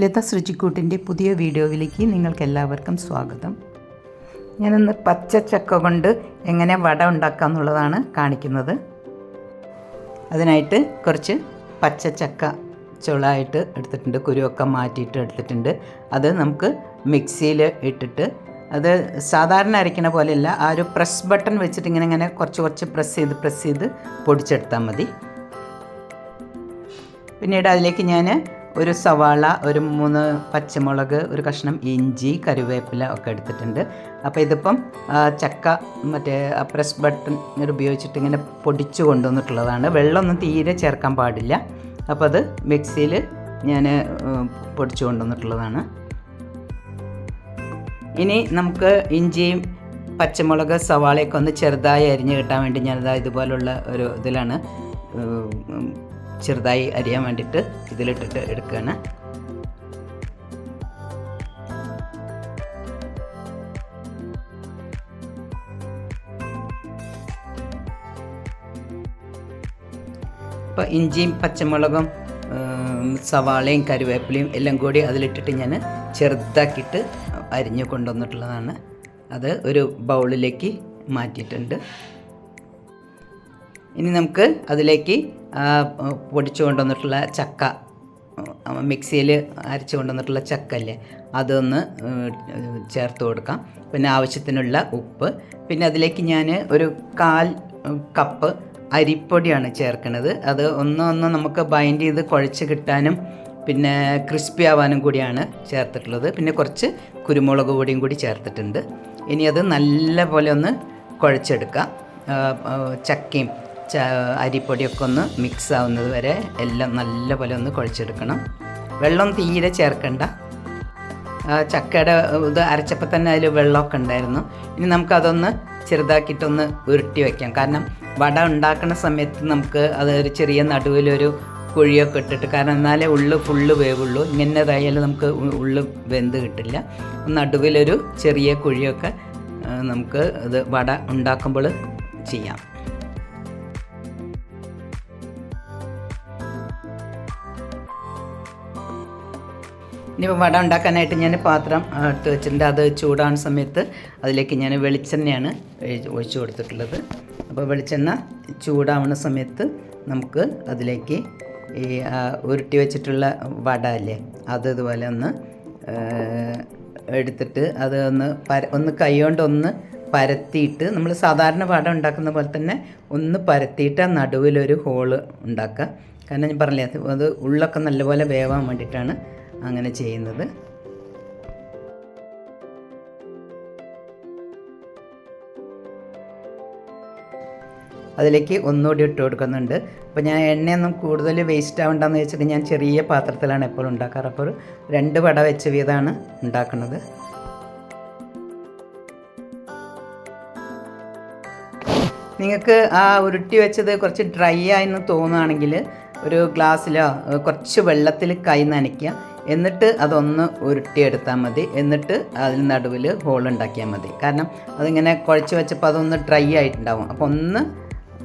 ലത സൃജിക്കൂട്ടിന്റെ പുതിയ വീഡിയോയിലേക്ക് നിങ്ങൾക്കെല്ലാവർക്കും സ്വാഗതം. ഞാനിന്ന് ചക്ക കൊണ്ട് എങ്ങനെ വട ഉണ്ടാക്കാം എന്നുള്ളതാണ് കാണിക്കുന്നത്. അതിനായിട്ട് കുറച്ച് പച്ച ചക്ക ചുളായിട്ട് എടുത്തിട്ടുണ്ട് കുരുവൊക്കെ മാറ്റിയിട്ട് എടുത്തിട്ടുണ്ട്. അത് നമുക്ക് മിക്സിയിൽ ഇട്ടിട്ട് അത് സാധാരണ അരയ്ക്കണ പോലെയല്ല ആ ഒരു പ്രസ് ബട്ടൺ വെച്ചിട്ട് ഇങ്ങനെ ഇങ്ങനെ കുറച്ച് കുറച്ച് പ്രസ് ചെയ്ത് പ്രസ് ചെയ്ത് പൊടിച്ചെടുത്താൽ മതി. പിന്നീട് അതിലേക്ക് ഞാൻ ഒരു സവാള ഒരു മൂന്ന് പച്ചമുളക് ഒരു കഷ്ണം ഇഞ്ചി കറിവേപ്പില ഒക്കെ എടുത്തിട്ടുണ്ട്. അപ്പോൾ ഇതിപ്പം ചക്ക മറ്റേ പ്രസ് ബട്ടൺ ഉപയോഗിച്ചിട്ട് ഇങ്ങനെ പൊടിച്ചു കൊണ്ടുവന്നിട്ടുള്ളതാണ്. വെള്ളമൊന്നും തീരെ ചേർക്കാൻ പാടില്ല. അപ്പോൾ അത് മിക്സിയിൽ ഞാൻ പൊടിച്ചു കൊണ്ടുവന്നിട്ടുള്ളതാണ്. ഇനി നമുക്ക് ഇഞ്ചിയും പച്ചമുളക് സവാളയൊക്കെ ഒന്ന് ചെറുതായി അരിഞ്ഞ് കിട്ടാൻ വേണ്ടി ഞാനിതാ ഇതുപോലുള്ള ഒരു ഇതിലാണ് ചെറുതായി അരിയാൻ വേണ്ടിയിട്ട് ഇതിലിട്ടിട്ട് എടുക്കുകയാണ്. അപ്പോൾ ഇഞ്ചിയും പച്ചമുളകും സവാളയും കരുവേപ്പിലയും എല്ലാം കൂടി അതിലിട്ടിട്ട് ഞാൻ ചെറുതാക്കിയിട്ട് അരിഞ്ഞു കൊണ്ടുവന്നിട്ടുള്ളതാണ്. അത് ഒരു ബൗളിലേക്ക് മാറ്റിയിട്ടുണ്ട്. ഇനി നമുക്ക് അതിലേക്ക് പൊടിച്ചു കൊണ്ടുവന്നിട്ടുള്ള ചക്ക മിക്സിയിൽ അരച്ചു കൊണ്ടുവന്നിട്ടുള്ള ചക്ക അല്ലേ അതൊന്ന് ചേർത്ത് കൊടുക്കാം. പിന്നെ ആവശ്യത്തിനുള്ള ഉപ്പ്. പിന്നെ അതിലേക്ക് ഞാൻ ഒരു കാൽ കപ്പ് അരിപ്പൊടിയാണ് ചേർക്കുന്നത്. അത് ഒന്ന് ഒന്ന് നമുക്ക് ബൈൻഡ് ചെയ്ത് കുഴച്ച് കിട്ടാനും പിന്നെ ക്രിസ്പി ആവാനും കൂടിയാണ് ചേർത്തിട്ടുള്ളത്. പിന്നെ കുറച്ച് കുരുമുളക് പൊടിയും കൂടി ചേർത്തിട്ടുണ്ട്. ഇനി അത് നല്ല പോലെ ഒന്ന് കുഴച്ചെടുക്കാം. ആ, ആ, ചക്കയും അരിപ്പൊടിയൊക്കെ ഒന്ന് മിക്സ് ആവുന്നത് വരെ എല്ലാം നല്ലപോലെ ഒന്ന് കുഴച്ചെടുക്കണം. വെള്ളം തീരെ ചേർക്കണ്ട. ചക്കയുടെ ഇത് അരച്ചപ്പോൾ തന്നെ അതിൽ വെള്ളമൊക്കെ ഉണ്ടായിരുന്നു. ഇനി നമുക്കതൊന്ന് ചെറുതാക്കിയിട്ടൊന്ന് ഉരുട്ടി വയ്ക്കാം കാരണം വട ഉണ്ടാക്കുന്ന സമയത്ത് നമുക്ക് അത് ഒരു ചെറിയ നടുവിലൊരു കുഴിയൊക്കെ ഇട്ടിട്ട് കാരണം എന്നാലേ ഉള്ളു ഫുള്ള് വേവുള്ളൂ. ഇങ്ങനെതായാലും നമുക്ക് ഉള്ള് വെന്ത് കിട്ടില്ല. നടുവിലൊരു ചെറിയ കുഴിയൊക്കെ നമുക്ക് ഇത് വട ഉണ്ടാക്കുമ്പോൾ ചെയ്യാം. ഇനിയിപ്പോൾ വട ഉണ്ടാക്കാനായിട്ട് ഞാൻ പാത്രം എടുത്ത് വെച്ചിട്ടുണ്ട്. അത് ചൂടാവുന്ന സമയത്ത് അതിലേക്ക് ഞാൻ വെളിച്ചെണ്ണയാണ് ഒഴി- ഒഴിച്ചു കൊടുത്തിട്ടുള്ളത്. അപ്പോൾ വെളിച്ചെണ്ണ ചൂടാവുന്ന സമയത്ത് നമുക്ക് അതിലേക്ക് ഈ ഉരുട്ടി വെച്ചിട്ടുള്ള വട അല്ലേ അത് ഇതുപോലെ ഒന്ന് എടുത്തിട്ട് അത് ഒന്ന് പര ഒന്ന് കൈകൊണ്ടൊന്ന് പരത്തിയിട്ട് നമ്മൾ സാധാരണ വട ഉണ്ടാക്കുന്ന പോലെ തന്നെ ഒന്ന് പരത്തിയിട്ട് ആ നടുവിലൊരു ഹോൾ ഉണ്ടാക്കുക. കാരണം ഞാൻ പറഞ്ഞില്ലേ അത് ഉള്ളൊക്കെ നല്ലപോലെ വേവാൻ വേണ്ടിയിട്ടാണ് അങ്ങനെ ചെയ്യുന്നത്. അതിലേക്ക് ഒന്നുകൂടി ഇട്ട് കൊടുക്കുന്നുണ്ട്. അപ്പോൾ ഞാൻ എണ്ണയൊന്നും കൂടുതൽ വേസ്റ്റ് ആവണ്ടെന്ന് വെച്ചിട്ട് ഞാൻ ചെറിയ പാത്രത്തിലാണ് എപ്പോഴും ഉണ്ടാക്കാറ്. അപ്പോൾ ഒരു രണ്ട് വട വെച്ച വീതമാണ് ഉണ്ടാക്കുന്നത്. നിങ്ങൾക്ക് ആ ഉരുട്ടി വെച്ചത് കുറച്ച് ഡ്രൈ ആയെന്ന് തോന്നുകയാണെങ്കിൽ ഒരു ഗ്ലാസ്സിലോ കുറച്ച് വെള്ളത്തിൽ കൈ നനയ്ക്കുക. എന്നിട്ട് അതൊന്ന് ഉരുട്ടിയെടുത്താൽ മതി. എന്നിട്ട് അതിന് നടുവിൽ ഹോൾ ഉണ്ടാക്കിയാൽ മതി. കാരണം അതിങ്ങനെ കുഴച്ച് വെച്ചപ്പോൾ അതൊന്ന് ഡ്രൈ ആയിട്ടുണ്ടാവും. അപ്പോൾ ഒന്ന്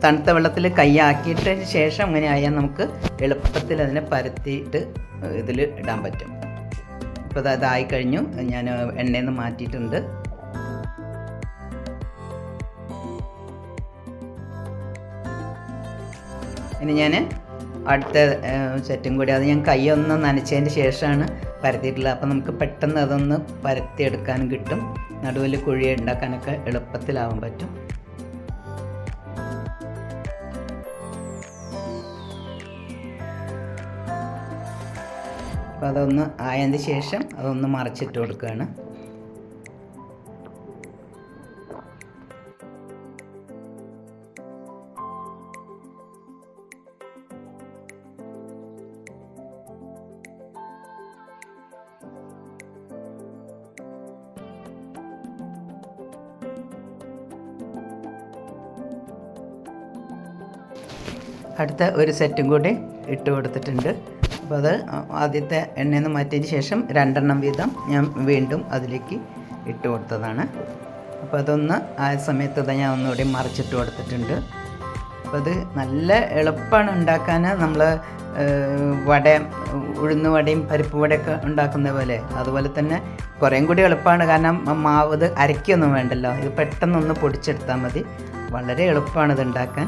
തണുത്ത വെള്ളത്തിൽ കൈ ആക്കിയിട്ടതിന് ശേഷം അങ്ങനെ ആയാൽ നമുക്ക് എളുപ്പത്തിൽ അതിനെ പരത്തിയിട്ട് ഇതിൽ ഇടാൻ പറ്റും. അപ്പോൾ അത് അതായി കഴിഞ്ഞു. ഞാൻ എണ്ണയിൽ നിന്ന് മാറ്റിയിട്ടുണ്ട്. ഇനി ഞാൻ അടുത്ത സെറ്റും കൂടി. അത് ഞാൻ കൈ ഒന്ന് നനച്ചതിന് ശേഷമാണ് പരത്തിയിട്ടുള്ളത്. അപ്പോൾ നമുക്ക് പെട്ടെന്ന് അതൊന്ന് പരത്തിയെടുക്കാനും കിട്ടും. നടുവിൽ കുഴി ഉണ്ടാക്കാനൊക്കെ എളുപ്പത്തിലാവാൻ പറ്റും. അപ്പോൾ അതൊന്ന് ആയതിന് ശേഷം അതൊന്ന് മറച്ചിട്ട് കൊടുക്കുകയാണ്. അടുത്ത ഒരു സെറ്റും കൂടി ഇട്ട് കൊടുത്തിട്ടുണ്ട്. അപ്പോൾ അത് ആദ്യത്തെ എണ്ണയിൽ നിന്ന് മാറ്റിയതിന് ശേഷം രണ്ടെണ്ണം വീതം ഞാൻ വീണ്ടും അതിലേക്ക് ഇട്ട് കൊടുത്തതാണ്. അപ്പോൾ അതൊന്ന് ആ സമയത്ത് തന്നെ ഞാൻ ഒന്നുകൂടി മറിച്ചിട്ട് കൊടുത്തിട്ടുണ്ട്. അപ്പോൾ അത് നല്ല എളുപ്പമാണ് ഉണ്ടാക്കാൻ നമ്മൾ വട ഉഴുന്ന് വടയും പരിപ്പ് വടയൊക്കെ ഉണ്ടാക്കുന്ന പോലെ. അതുപോലെ തന്നെ കുറേം കൂടി എളുപ്പമാണ് കാരണം മാവ് ഇത് അരയ്ക്കൊന്നും വേണ്ടല്ലോ. ഇത് പെട്ടെന്നൊന്ന് പൊടിച്ചെടുത്താൽ മതി. വളരെ എളുപ്പമാണ് ഇത് ഉണ്ടാക്കാൻ.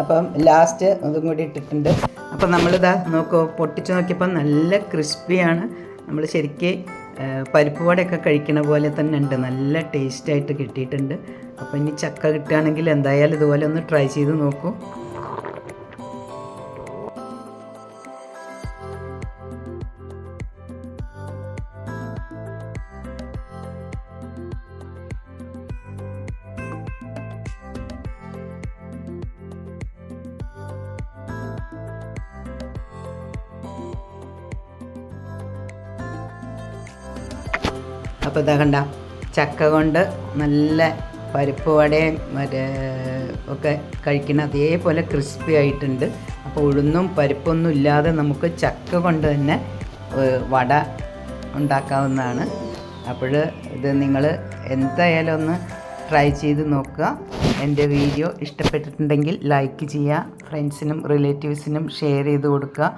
അപ്പം ലാസ്റ്റ് അതും കൂടി ഇട്ടിട്ടുണ്ട്. അപ്പം നമ്മളിതാ നോക്കൂ പൊട്ടിച്ച് നോക്കിയപ്പോൾ നല്ല ക്രിസ്പിയാണ് നമ്മൾ ശരിക്ക് പരിപ്പ് വടയൊക്കെ കഴിക്കണ പോലെ തന്നെ ഉണ്ട്. നല്ല ടേസ്റ്റായിട്ട് കിട്ടിയിട്ടുണ്ട്. അപ്പം ഇനി ചക്ക കിട്ടുകയാണെങ്കിൽ എന്തായാലും ഇതുപോലെ ഒന്ന് ട്രൈ ചെയ്ത് നോക്കൂ. അപ്പോൾ ഇതാ കണ്ട ചക്ക കൊണ്ട് നല്ല പരിപ്പ് വടയും മറ്റേ ഒക്കെ കഴിക്കുന്ന അതേപോലെ ക്രിസ്പി ആയിട്ടുണ്ട്. അപ്പോൾ ഉഴുന്നും പരിപ്പൊന്നും ഇല്ലാതെ നമുക്ക് ചക്ക കൊണ്ട് തന്നെ വട ഉണ്ടാക്കാവുന്നതാണ്. അപ്പോൾ ഇത് നിങ്ങൾ എന്തായാലും ഒന്ന് ട്രൈ ചെയ്ത് നോക്കുക. എന്റെ വീഡിയോ ഇഷ്ടപ്പെട്ടിട്ടുണ്ടെങ്കിൽ ലൈക്ക് ചെയ്യുക ഫ്രണ്ട്സിനും റിലേറ്റീവ്സിനും ഷെയർ ചെയ്ത് കൊടുക്കുക.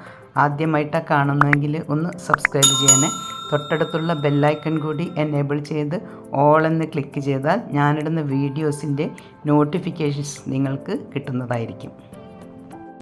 ആദ്യമായിട്ടാണ് കാണുന്നതെങ്കിൽ ഒന്ന് സബ്സ്ക്രൈബ് ചെയ്യണേ തൊട്ടടുത്തുള്ള ബെല്ലൈക്കൺ കൂടി എനേബിൾ ചെയ്ത് ഓൾ എന്ന് ക്ലിക്ക് ചെയ്താൽ ഞാനിടുന്ന വീഡിയോസിന്റെ നോട്ടിഫിക്കേഷൻസ് നിങ്ങൾക്ക് കിട്ടുന്നതായിരിക്കും.